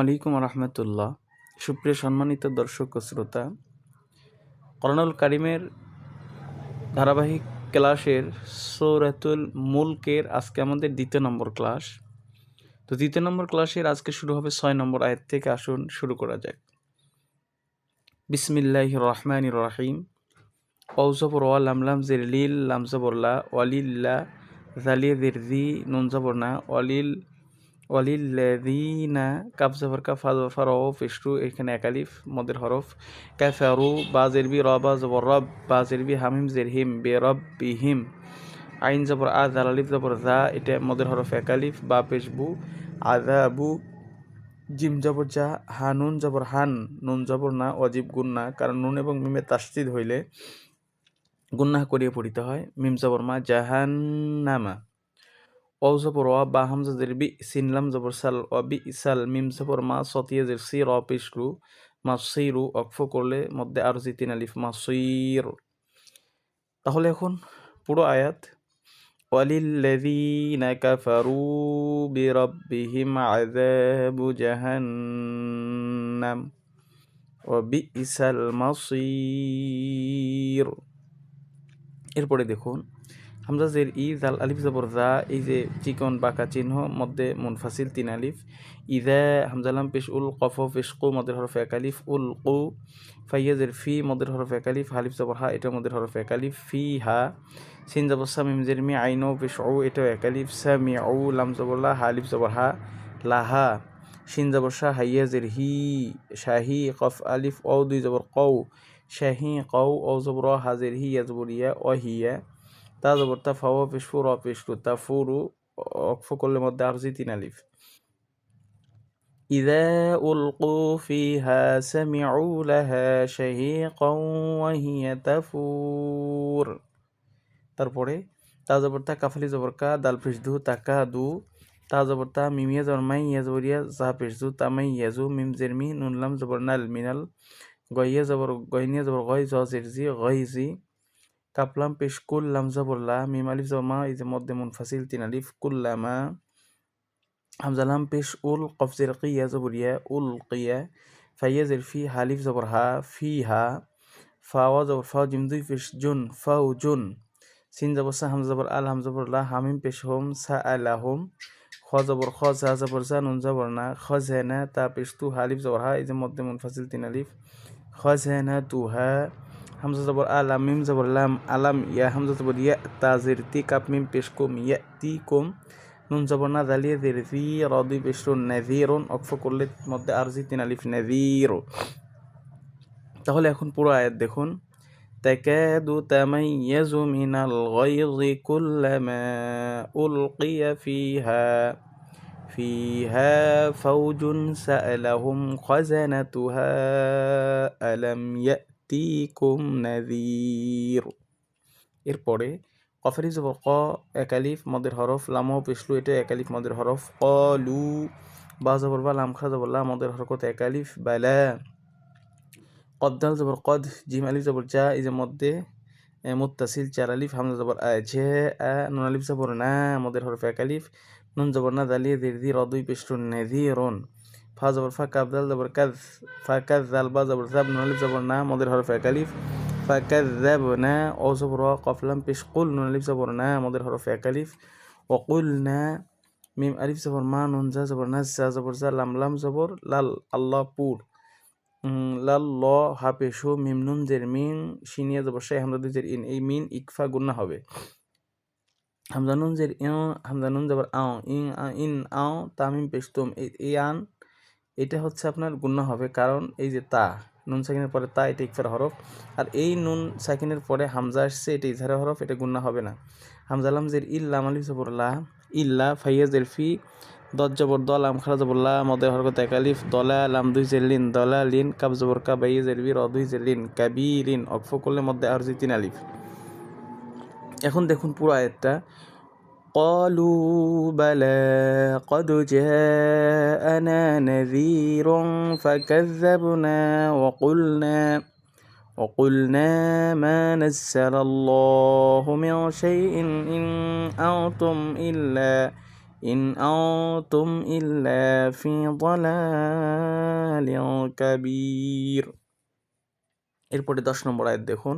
আলাইকুম রহমতুল্লাহ সুপ্রিয় সম্মানিত দর্শক ও শ্রোতা করণুল কারিমের ধারাবাহিক ক্লাসের সৌরাতুল মুলকের আজকে আমাদের দ্বিতীয় নম্বর ক্লাস। তো দ্বিতীয় নম্বর ক্লাসের আজকে শুরু হবে ছয় নম্বর আয়াত থেকে আসুন, শুরু করা যাক। বিসমিল্লাহ রহমান রহিম। ঔজবর ওয়া লামলাম জের লিল লামজবরলা ওয়ালিল্লা জালিয়া জের জি, নুন জবরনা ওয়ালিল ওয়ালিল্লাযীনা কাফ জবর কাফ ফা জবর ফা র ফিশরু, এখানে একালিফ মদের হরফ। কাফারু বা জেরবি র বা জবর রব বা জেরবি হামিম, জের হিম, বে রব বিহিম আইন জবর আ আলিফ জবর জা, এটা মদের হরফ একালিফ বা পেশবু আজাবু জিম জবর যা হানুন জবর হান, নুন জবর না অজীব গুন্না কারণ নুন এবং মিমে তাস্তিদ হইলে গুন্না করিয়ে পড়িতে হয়। মিম জবর মা জাহান্নামা। ওয়াও জবর ওয়া বা হামজা জের বি সিনলাম জবর সাল ওয়া বি ইসাল মিম জবর মা সতিয়া জের সি র পিসলু মা সৈরু অক্ফ করলে মধ্যে আরো জি তিন আলিফ মা সৈর তাহলে এখন পুরো আয়াত وللذين كفروا بربهم عذاب جهنم وبئس المصير এরপরে দেখুন হামজাজের ই, জাল আলিফ জবর জা, এই যে চিকন বাঁকা চিহ্ন, মধ্যে মুনফাসিল তিন আলিফ। ইদা হামজালাম পেশ উল, কফ পেশ কু মদের হরফ একালিফ উল কু ফাইয়াজের ফি মদের হরফ একালিফ হালিফ জবর হা এটা মদের হরফ একালিফ ফি, হা, সিন জবর সামিম জের মি, আইনো পেশ ও এটাও একালিফ সামি ও লাম জবরলা হালিফ জবর হা লাহা শিন জবর শাহ হাইয়াজের হি শাহি কফ, আলিফ, ও, দুই জবর কৌ শাহি কৌ ও জবর হাজের হি জবর ইয়া, ও হিয়া তা জবর তা ফাওয়া পেশফু র পেশফু তা ফুরু অক্ফ করলে মধ্যে আরজি তিন আলিফ إذا ألقوا فيها سمعوا لها شهيقا وهي تفور তারপরে তা জবর তা কাফালি জবর কা দাল পেশ দু তাকা দু তা জবর তা মিমিয়া জবর মাই ইয়া জবরিয়া জা পেশ দু তামাই ইয়াজু মিম জেরমি নুনলাম জবর নাল মিনাল গইয়া জবর গইনিয়া জবর গই জ জেরজি গইজি কাপলাম, পেশ কুল্লাম জবরলা, মিম আলিফ জমা, এই যে মধ্যে মুনফাসিল, তিন আলিফ, কুল্লামা হামজালাম পেশ, উল কফজের কিয়া জবরিয়া, উল, কিয়া ফাইয়াজের ফি হালিফ, জবর, হা, ফি, হা, ফাওয়া, জবর, ফাও, জিম, দুই, পেশ, জুন ফাউ জুন, সিন, জবর, সা হামজবর আল হামজবর লা, হামিম, পেশ, হোম, সা আলা হোম, খ, জবর, খ, জা, জবর, জা, নুন, জবর, না, খ জেনা তা, পেশ, তু, হালিফ, জবর, হা, এই মধ্যে মুনফাসিল, তিন আলিফ, খ জেনা তু, হা হামজা জবর আলাম মিম জবর লাম আলাম ইয়া হামজা জবর ইয়া তাজির তি কাপ মিম পেশ কুম ইয়া তি কুম নুন জবর না দালিয়ে দের জি রদি পেশরুন নাজিরুন অক্ফ করলে মধ্যে আর জি তিন আলিফ নাজির তাহলে এখন পুরো আয়াত দেখুন تكاد تميز من الغيظ كلما ألقي فيها فيها فوج سألهم خزنتها ألم يأت ইয়াতিকুম নাযীর এরপরে কফের জবর ক, একালিফ মদের হরফ, লাম পেশলু, এটা একালিফ মদের হরফ। কলু, বা জবর বা লাম, খা জবর, লা মদের হরকত একালিফ, বালা। কদ্দাল জবর কদ, জিম আলিফ জবর যা এই যে মধ্যে মুত্তাসিল, চার আলিফ হামজা জবর ঝে নুন আলিফ জবর না, মদের হরফ একালিফ। নুন জবর না, দালিয়ে, দের, দি রদুই পেশলু, নেদিরুন। ফা জবর ফা কাব দাল জবর কাজ ফা কাজ জাল বা জবর জাব নুন আলিফ না মদের হরফ একালিফ ফা কাজ জাব না ও জবর কফলাম পেশ কুল নুন আলিফ জবর না মদের হরফ একালিফ ওকুল না মিম আলিফ জবর মা নুন জা জবর না জা জবর জা লাম লাম জবর লাল আল্লাহ পুর লাল ল হা পেশু মিম নুন জের মিন শিনিয়া জবর শাহ হামদা জের ইন এই মিন ইকফা গুন্না হবে. হামজা নুন জের ইন হামজা নুন জবর আও ইন ইন আও তামিম পেশতুম এই আন এটা হচ্ছে আপনার গুণ্য হবে। কারণ এই যে তা, নুন সাকিনের পরে তা, এটা ইকফার হরফ। আর এই নুন সাকিনের পরে হামজা আসছে, এটা ইজহারের হরফ, এটা গুণ্য হবে না। হামজা লামজের ইল্লা, মালি জবরলা ইল্লা ফাইয়াজের ফি দজ জবর, দল, আম খারা জবরলা মদের হরকত একালিফ দলা লাম, দুই জেলিন দলা লিন, কাব, জবর কা বাইয়ে জেরবি র, দুই জেলিন কাবি লিন অক্ফ করলে মধ্যে আর তিন, আলিফ। এখন দেখুন পুরো আয়াতটা। قالوا بلى قد جاءنا نذير فكذبنا وقلنا وقلنا ما نزل الله من شيء إن أنتم إلا ইন আনতুম ইল্লা ফি দালালিন কাবীর এরপরে দশ নম্বর আয়াত দেখুন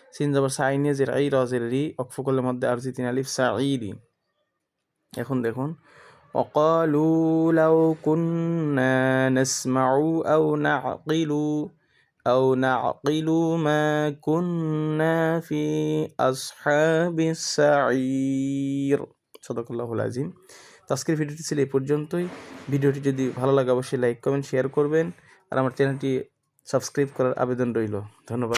সিন জবর সাইনে জের আই রজের রি অকফকলের মধ্যে আরজি তিন আলিফ সাঈরি এখন দেখুন وقالوا لو كنا نسمع أو نعقل أو نعقل ما كنا في أصحاب السعير صدق الله العظيم তো আজকের ভিডিওটি ছিল এই পর্যন্তই ভিডিওটি যদি ভালো লাগে অবশ্যই লাইক কমেন্ট শেয়ার করবেন আর আমার চ্যানেলটি সাবস্ক্রাইব করার আবেদন রইল ধন্যবাদ